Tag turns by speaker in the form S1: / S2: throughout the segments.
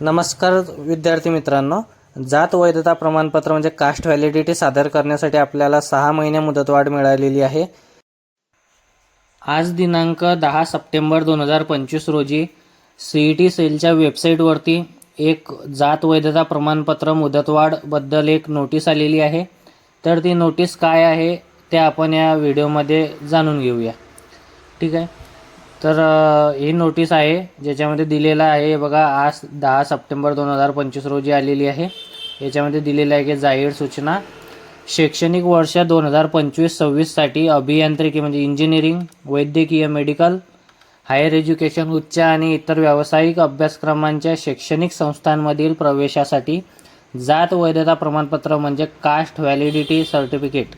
S1: नमस्कार विद्यार्थी मित्रांनो जात वैधता प्रमाणपत्र म्हणजे कास्ट व्हॅलिडिटी सादर करण्यासाठी आपल्याला सहा महिने मुदतवाढ मिळालेली आहे. आज दिनांक दहा सप्टेंबर दोन हजार पंचवीस रोजी सी ई टी सेलच्या वेबसाईटवरती एक जात वैधता प्रमाणपत्र मुदतवाढबद्दल एक नोटीस आलेली आहे. तर ती नोटीस काय आहे ते आपण या व्हिडिओमध्ये जाणून घेऊया. ठीक आहे? तर ही नोटीस आहे ज्याच्यामध्ये दिलेलं आहे बघा आज दहा सप्टेंबर दोन हजार पंचवीस रोजी आलेली आहे. याच्यामध्ये दिलेलं आहे की जाहीर सूचना. शैक्षणिक वर्ष दोन हजार पंचवीस सव्वीससाठी अभियांत्रिकी म्हणजे इंजिनिअरिंग वैद्यकीय मेडिकल हायर एज्युकेशन उच्च आणि इतर व्यावसायिक अभ्यासक्रमांच्या शैक्षणिक संस्थांमधील प्रवेशासाठी जात वैधता प्रमाणपत्र म्हणजे कास्ट व्हॅलिडिटी सर्टिफिकेट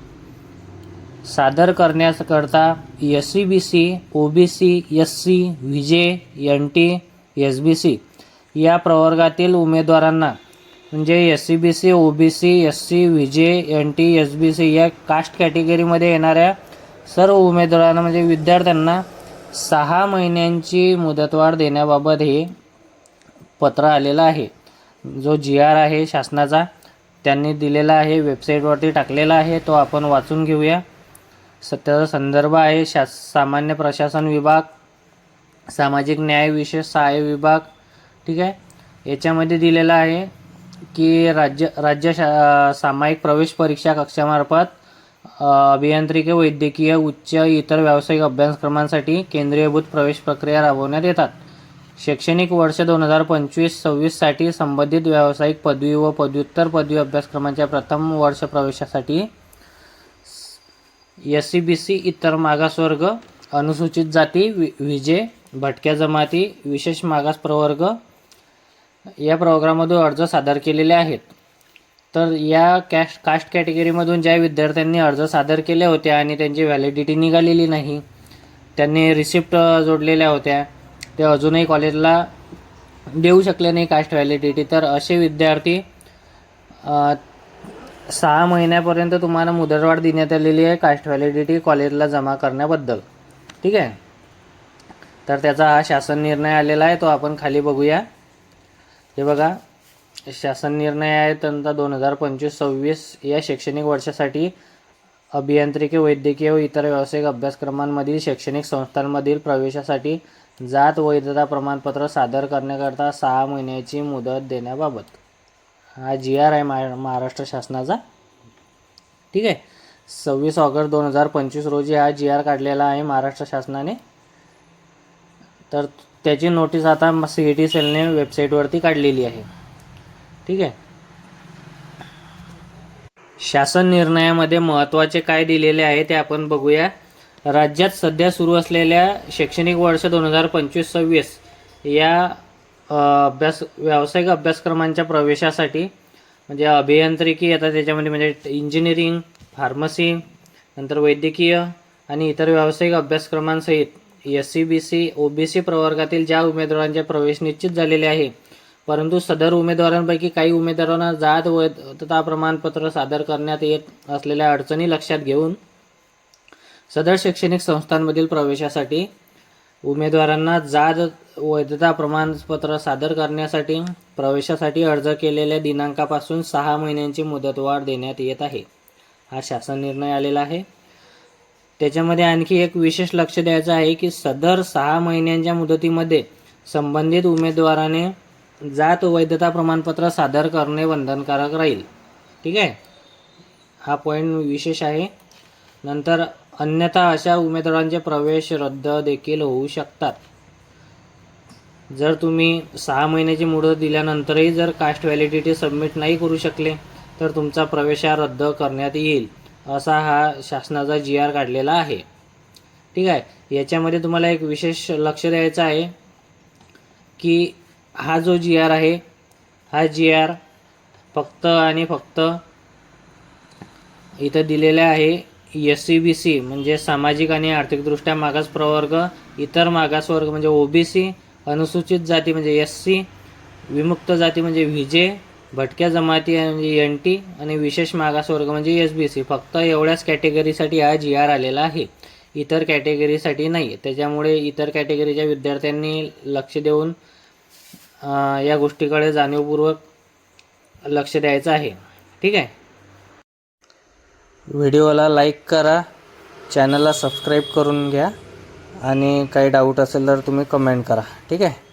S1: सादर करण्याकरता S C B C O B C S C V J N T S B C या प्रवर्गातील उमेदवारांना म्हणजे S C B C O B C S C V J N T S B C या caste कॅटेगरीमध्ये येणाऱ्या सर्व उमेदवारांना म्हणजे विद्यार्थ्यांना सहा महिन्यांची मुदतवाढ देण्याबाबत हे पत्र आलेलं आहे. जो जी आर आहे शासनाचा त्यांनी दिलेला आहे वेबसाईटवरती टाकलेला आहे तो आपण वाचून घेऊया. सत्याचा संदर्भ आहे शास सामान्य प्रशासन विभाग सामाजिक न्याय विशेष सहाय्य विभाग ठीक आहे? याच्यामध्ये दिलेलं आहे की राज्य राज्य शा सामायिक प्रवेश परीक्षा कक्षामार्फत अभियांत्रिकी वैद्यकीय उच्च इतर व्यावसायिक अभ्यासक्रमांसाठी केंद्रीयभूत प्रवेश प्रक्रिया राबवण्यात येतात. शैक्षणिक वर्ष दोन हजार पंचवीस सव्वीससाठी संबंधित व्यावसायिक पदवी व पदव्युत्तर पदवी अभ्यासक्रमांच्या प्रथम वर्ष प्रवेशासाठी एस सी बी सी इतर मागासवर्ग अनुसूचित जाती वि विजे भटक्या जमाती विशेष मागास प्रवर्ग या प्रोग्राममधून अर्ज सादर केलेले आहेत. तर या कॅश कास्ट कॅटेगरीमधून ज्या विद्यार्थ्यांनी अर्ज सादर केले होते आणि त्यांची व्हॅलिडिटी निघालेली नाही त्यांनी रिसिप्ट जोडलेल्या होत्या ते अजूनही कॉलेजला देऊ शकले नाही कास्ट व्हॅलिडिटी. तर असे विद्यार्थी सहा महिन्यापर्यंत तुम्हाला मुदतवाढ देण्यात आलेली आहे कास्ट व्हॅलिडिटी कॉलेजला जमा करण्याबद्दल. ठीक आहे? तर त्याचा हा शासन निर्णय आलेला आहे तो आपण खाली बघूया. हे बघा शासन निर्णय आहे त्यांचा दोन हजार पंचवीस सव्वीस या शैक्षणिक वर्षासाठी अभियांत्रिकी वैद्यकीय व इतर व्यावसायिक अभ्यासक्रमांमधील शैक्षणिक संस्थांमधील प्रवेशासाठी जात वैधता प्रमाणपत्र सादर करण्याकरता सहा महिन्याची मुदत देण्याबाबत. हा जी आर आहे महा महाराष्ट्र शासनाचा. ठीक आहे. सव्वीस ऑगस्ट दोन हजार पंचवीस रोजी हा जी आर काढलेला आहे महाराष्ट्र शासनाने. तर त्याची नोटीस आता सी ई टी सेलने वेबसाईटवरती काढलेली आहे. ठीक आहे. शासन निर्णयामध्ये महत्त्वाचे काय दिलेले आहे ते आपण बघूया. राज्यात सध्या सुरू असलेल्या शैक्षणिक वर्ष दोन हजार पंचवीस सव्वीस या अभ्यास व्यावसायिक अभ्यासक्रमांच्या प्रवेशासाठी म्हणजे अभियांत्रिकी येतात त्याच्यामध्ये म्हणजे इंजिनिअरिंग फार्मसी नंतर वैद्यकीय आणि इतर व्यावसायिक अभ्यासक्रमांसहित S C B C O B C प्रवर्गातील ज्या उमेदवारांचे प्रवेश निश्चित झालेले आहे परंतु सदर उमेदवारांपैकी काही उमेदवारांना जात वैधता प्रमाणपत्र सादर करण्यात येत असलेल्या अडचणी लक्षात घेऊन सदर शैक्षणिक संस्थांमधील प्रवेशासाठी उमेदवारांना जात वैधता प्रमाणपत्र सादर करण्यासाठी प्रवेशासाठी अर्ज केलेल्या दिनांकापासून सहा महिन्यांची मुदतवाढ देण्यात येत आहे. हा शासन निर्णय आलेला आहे. त्याच्यामध्ये आणखी एक विशेष लक्ष द्यायचं आहे की सदर सहा महिन्यांच्या मुदतीमध्ये संबंधित उमेदवाराने जात वैधता प्रमाणपत्र सादर करणे बंधनकारक राहील. ठीक आहे? हा पॉईंट विशेष आहे. नंतर अन्यथा अशा उमेदवारांचे प्रवेश रद्द देखील होऊ शकतात. जर तुम्ही सहा महिन्याची मुदत दिल्यानंतरही जर कास्ट व्हॅलिडिटी सबमिट नाही करू शकले तर तुमचा प्रवेश हा रद्द करण्यात येईल असा हा शासनाचा जी आर काढलेला आहे. ठीक आहे याच्यामध्ये तुम्हाला एक विशेष लक्ष द्यायचं आहे की हा जो जी आर आहे हा जी आर फक्त आणि फक्त इथं दिलेल्या आहे एस सी बी सी म्हणजे सामाजिक आणि आर्थिकदृष्ट्या मागास प्रवर्ग इतर मागासवर्ग म्हणजे ओ बी सी अनुसूचित जाती म्हणजे एस सी विमुक्त जाती म्हणजे व्हिजे भटक्या जमाती म्हणजे एन टी आणि विशेष मागासवर्ग म्हणजे एस बी सी फक्त एवढ्याच कॅटेगरीसाठी हा जी आर आलेला आहे. इतर कॅटेगरीसाठी नाही. त्याच्यामुळे इतर कॅटेगरीच्या विद्यार्थ्यांनी लक्ष देऊन या गोष्टीकडे जाणीवपूर्वक लक्ष द्यायचं आहे. ठीक आहे? व्हिडिओला लाईक करा चॅनलला सबस्क्राईब करून घ्या आणि काही डाऊट असेल तर तुम्ही कमेंट करा. ठीक आहे?